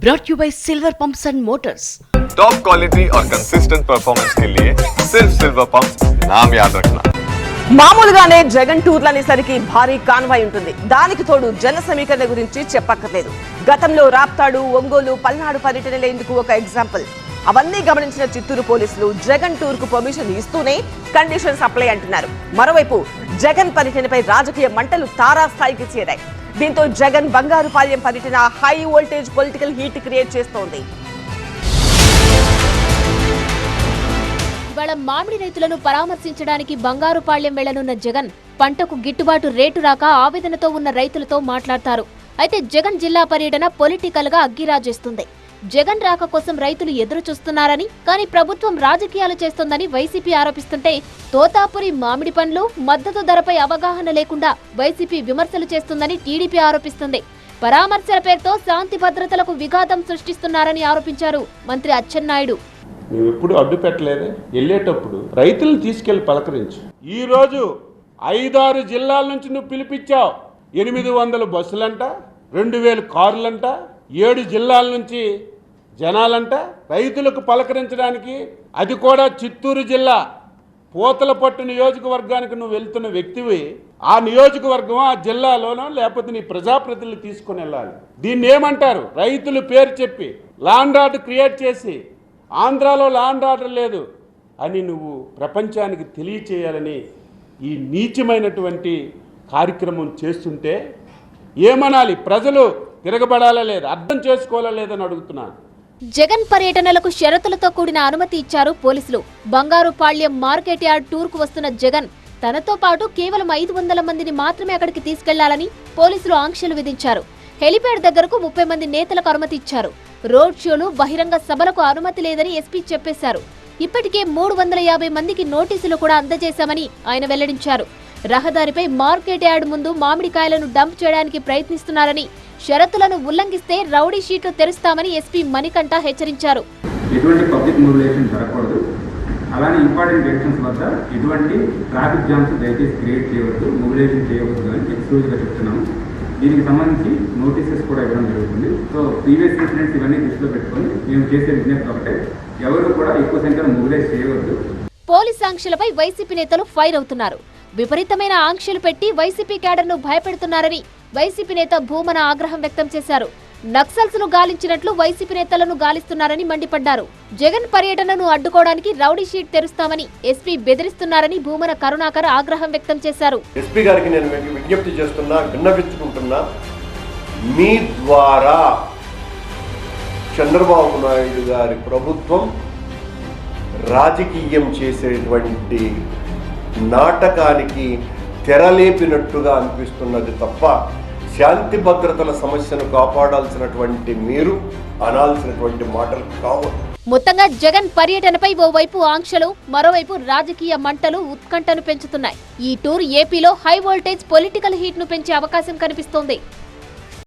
brought you by Silver Pumps and Motors. Top quality और consistent performance के लिए सिर्फ सिल्वर पंप नाम याद रखना మామూలుగానే జగన్ టూర్లు అనేసరికి భారీ కాన్వాయ్ ఉంటుంది దానికి తోడు జన సమీకరణ గురించి చెప్పక్కర్లేదు గతంలో రాప్తాడు ఒంగోలు పల్నాడు పర్యటనలే ఇందుకు ఒక ఎగ్జాంపుల్ అవన్నీ గమనించిన చిత్తూరు పోలీసులు జగన్ టూర్ కు పర్మిషన్ ఇస్తూనే కండిషన్స్ అప్లై అంటున్నారు మరోవైపు జగన్ పర్యటనపై రాజకీయ మంటలు తారాస్థాయికి చేరాయి దీంతో జగన్ బంగారుపాలెం పర్యటన high voltage political heat create చేస్తోంది. ఇవాళ మామిడి రైతులను పరామర్శించడానికి బంగారుపాళ్యం వెళ్ళనున్న జగన్ పంటకు గిట్టుబాటు రేటు రాక ఆవేదనతో ఉన్న రైతులతో మాట్లాడతారు. అయితే జగన్ జిల్లా పర్యటన పొలిటికల్గా అగ్గిరాజేస్తుంది. జగన్ రాక కోసం రైతులు ఎదురు చూస్తున్నారని కానీ ప్రభుత్వం రాజకీయాలు చేస్తోందని వైసీపీ ఆరోపిస్తుంటే తోతాపురి మామిడి పండ్లు మద్దతు ధరపై అవగాహన లేకుండా వైసీపీ విమర్శలు చేస్తుందని టీడీపీ ఆరోపిస్తుంది. పరామర్శల పేరుతో శాంతి భద్రతలకు విఘాతం సృష్టిస్తున్నారని ఆరోపించారు మంత్రి అచ్చెన్నాయుడు. నువ్వు ఎప్పుడు అడ్డు పెట్టలేదే? వెళ్ళేటప్పుడు రైతులను తీసుకెళ్ళి పలకరించు. ఈరోజు ఐదారు జిల్లాల నుంచి నువ్వు పిలిపించావు. ఎనిమిది వందల బస్సులంట రెండు వేలు కార్లంట ఏడు జిల్లాల నుంచి జనాలంట రైతులకు పలకరించడానికి అది కూడా చిత్తూరు జిల్లా పూతలపట్టు నియోజకవర్గానికి నువ్వు వెళ్తున్న వ్యక్తివి. ఆ నియోజకవర్గం ఆ జిల్లాలోనో లేకపోతే నీ ప్రజాప్రతినిధులు తీసుకుని వెళ్ళాలి. దీన్ని ఏమంటారు? రైతులు పేరు చెప్పి లాండ్ ఆర్డర్ క్రియేట్ చేసి ఆంధ్రాలో లాండ్ ఆర్డర్ లేదు అని నువ్వు ప్రపంచానికి తెలియచేయాలని ఈ నీచమైనటువంటి కార్యక్రమం చేస్తుంటే ఏమనాలి? ప్రజలు తిరగబడాలా లేదు? అర్థం చేసుకోవాలా లేదని అడుగుతున్నాను. జగన్ పర్యటనలకు షరతులతో కూడిన అనుమతి ఇచ్చారు పోలీసులు. బంగారుపాళ్యం మార్కెట్ యార్డ్ టూర్కు వస్తున్న జగన్ తనతో పాటు కేవలం ఐదు వందల మందిని మాత్రమే అక్కడికి తీసుకెళ్ళాలని పోలీసులు ఆంక్షలు విధించారు. హెలిప్యాడ్ దగ్గరకు ముప్పై మంది నేతలకు అనుమతి ఇచ్చారు. రోడ్ షోలు బహిరంగ సభలకు అనుమతి లేదని ఎస్పీ చెప్పేశారు. ఇప్పటికే మూడు వందల యాభై మందికి నోటీసులు కూడా అందజేశామని ఆయన వెల్లడించారు. రహదారిపై మార్కెట్ యార్డ్ ముందు మామిడికాయలను డంప్ చేయడానికి ప్రయత్నిస్తున్నారని షరతులను ఉల్లంఘిస్తే రౌడీ షీట్లు తెరుస్తామని ఎస్పీ మణికంఠ హెచ్చరించారు. ఎటువంటి పబ్లిక్ మొబిలైజేషన్ జరగకూడదు. అలానే ఇంపార్టెంట్ జంక్షన్స్ వద్ద ఎటువంటి ట్రాఫిక్ జామ్స్ దయచేసి క్రియేట్ చేయవద్దు మొబిలైజేషన్ చేయవద్దు అని ఎక్స్క్లూజివ్గా చెప్తున్నాము. దీనికి సంబంధించి నోటీసెస్ కూడా ఇవ్వడం జరుగుతుంది. సో ప్రీవియస్ ఇన్సిడెంట్స్ ఇవన్నీ దృష్టిలో పెట్టుకొని మేము చేసే విజ్ఞప్తి ఒకటే ఎవరు కూడా ఎక్కువ సంఖ్యలో మొబిలైజ్ చేయవద్దు. పోలీస్ ఆంక్షలపై వైసీపీ నేతలు ఫైర్ అవుతున్నారు. విపరీతమైన ఆంక్షలు పెట్టి వైసీపీ క్యాడర్ను భయపెడుతున్నారని వైసీపీ నేత భూమన ఆగ్రహం వ్యక్తం చేశారు. నక్సల్స్ను గాలించినట్లు వైసీపీ నేతలను గాలిస్తున్నారని మండిపడ్డారు. జగన్ పర్యటనను అడ్డుకోవడానికి రౌడీ షీట్ తెరుస్తామని ఎస్పీ బెదిరిస్తున్నారని భూమన కరుణాకర్ ఆగ్రహం వ్యక్తం చేశారు. ఎస్పీ గారికి నేను విజ్ఞప్తి చేస్తున్నా విన్నవించుకుంటున్నా మీ ద్వారా చంద్రబాబు నాయుడు గారి ప్రభుత్వం రాజకీయం చేసేటువంటి నాటకానికి తెరలేపినట్టుగా అనిపిస్తున్నది తప్ప శాంతి భద్రతల సమస్యను కాపాడాల్సినటువంటి మీరు అనాల్సినటువంటి మాటలు కావు. మొత్తంగా జగన్ పర్యటనపై ఓవైపు ఆంక్షలు మరోవైపు రాజకీయ మంటలు ఉత్కంఠను పెంచుతున్నాయి. ఈ టూర్ ఏపీలో హై వోల్టేజ్ పొలిటికల్ హీట్ను పెంచే అవకాశం కనిపిస్తోంది.